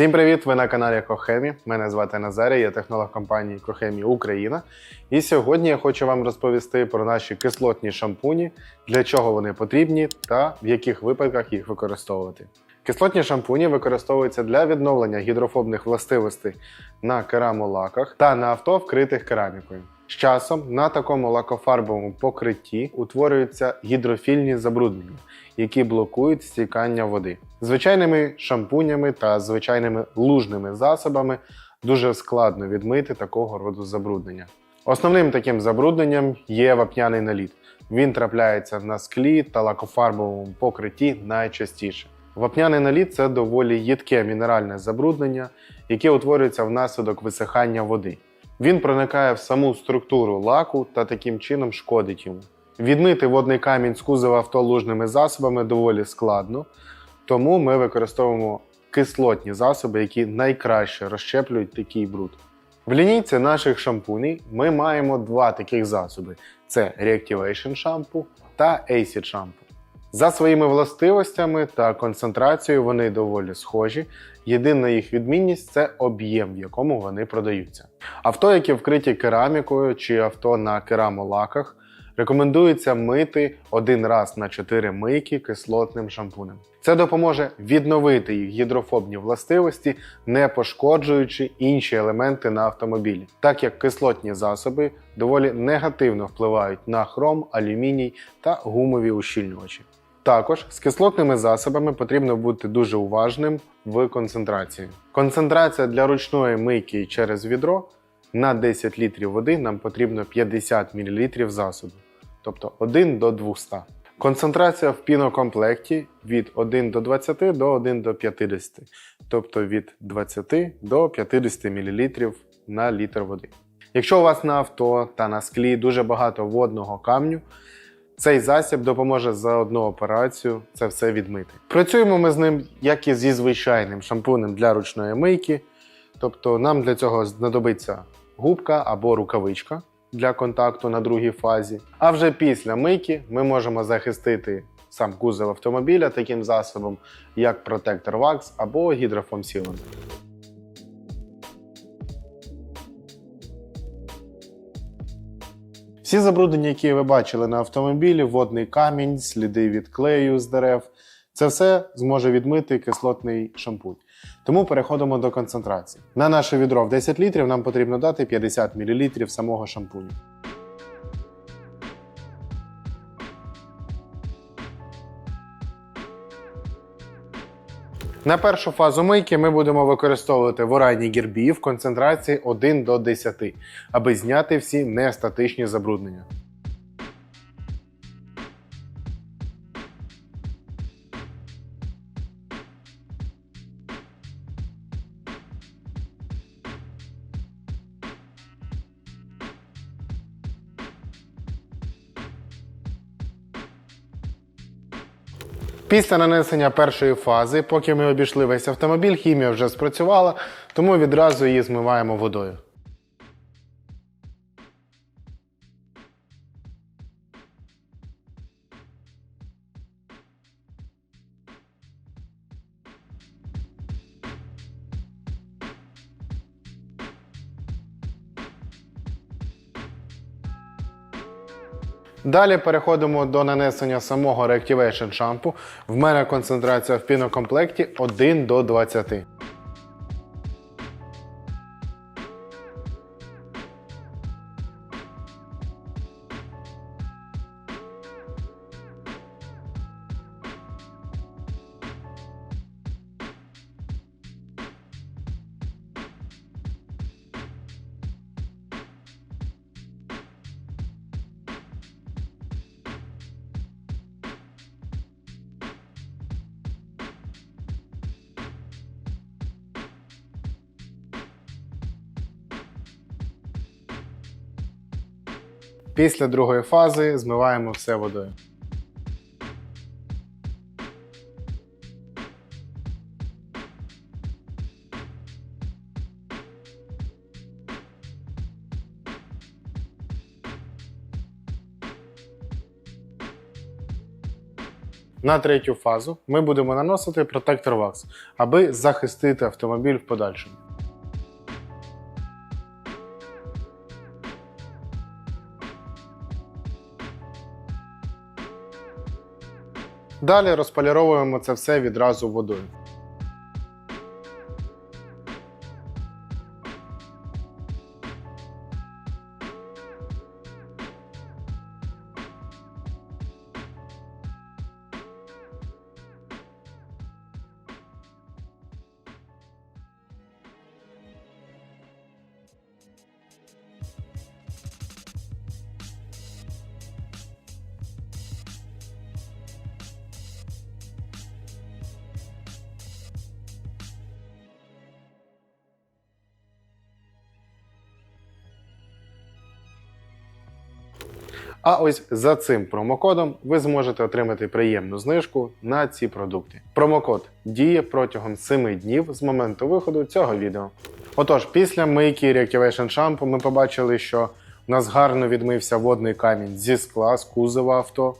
Всім привіт! Ви на каналі Кохемі. Мене звати Назарій, я технолог компанії Кохемі Україна. І сьогодні я хочу вам розповісти про наші кислотні шампуні, для чого вони потрібні та в яких випадках їх використовувати. Кислотні шампуні використовуються для відновлення гідрофобних властивостей на керамолаках та на авто, вкритих керамікою. З часом на такому лакофарбовому покритті утворюються гідрофільні забруднення, які блокують стікання води. Звичайними шампунями та звичайними лужними засобами дуже складно відмити такого роду забруднення. Основним таким забрудненням є вапняний наліт. Він трапляється на склі та лакофарбовому покритті найчастіше. Вапняний наліт це доволі їдке мінеральне забруднення, яке утворюється внаслідок висихання води. Він проникає в саму структуру лаку та таким чином шкодить йому. Відмити водний камінь з кузова авто лужними засобами доволі складно, тому ми використовуємо кислотні засоби, які найкраще розщеплюють такий бруд. В лінійці наших шампуней ми маємо два таких засоби: це Reactivation шампу та Acid шампу. За своїми властивостями та концентрацією вони доволі схожі. Єдина їх відмінність це об'єм, в якому вони продаються. Авто, які вкриті керамікою чи авто на керамолаках, рекомендується мити один раз на 4 мийки кислотним шампунем. Це допоможе відновити їх гідрофобні властивості, не пошкоджуючи інші елементи на автомобілі, так як кислотні засоби доволі негативно впливають на хром, алюміній та гумові ущільнювачі. Також з кислотними засобами потрібно бути дуже уважним в концентрації. Концентрація для ручної мийки через відро на 10 літрів води нам потрібно 50 мл засобу, тобто 1 до 200. Концентрація в пінокомплекті від 1 до 20 до 1 до 50, тобто від 20 до 50 мл на літр води. Якщо у вас на авто та на склі дуже багато водного камню, цей засіб допоможе за одну операцію це все відмити. Працюємо ми з ним як і зі звичайним шампунем для ручної мийки. Тобто нам для цього знадобиться губка або рукавичка для контакту на другій фазі. А вже після мийки ми можемо захистити сам кузов автомобіля таким засобом, як протектор Wax або гідрофом Sealant. Всі забруднення, які ви бачили на автомобілі, водний камінь, сліди від клею з дерев, це все зможе відмити кислотний шампунь. Тому переходимо до концентрації. На наше відро в 10 літрів нам потрібно дати 50 мл самого шампуню. На першу фазу мийки ми будемо використовувати воранні гірбі в концентрації 1 до 10, аби зняти всі нестатичні забруднення. Після нанесення першої фази, поки ми обійшли весь автомобіль, хімія вже спрацювала, тому відразу її змиваємо водою. Далі переходимо до нанесення самого Reactivation шампу. В мене концентрація в пінокомплекті 1 до 20. Після другої фази змиваємо все водою. На третю фазу ми будемо наносити протектор вакс, аби захистити автомобіль в подальшому. Далі розполіровуємо це все відразу водою. А ось за цим промокодом ви зможете отримати приємну знижку на ці продукти. Промокод діє протягом 7 днів з моменту виходу цього відео. Отож, після мийки Reactivation Shampoo ми побачили, що у нас гарно відмився водний камінь зі скла, з кузова авто.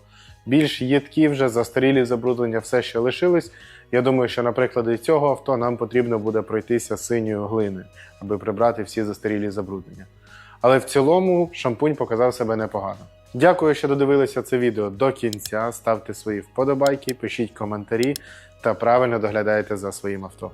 Більш їдкі вже застарілі забруднення все ще лишились. Я думаю, що на прикладі цього авто нам потрібно буде пройтися синьою глиною, аби прибрати всі застарілі забруднення. Але в цілому шампунь показав себе непогано. Дякую, що додивилися це відео до кінця. Ставте свої вподобайки, пишіть коментарі та правильно доглядайте за своїм авто.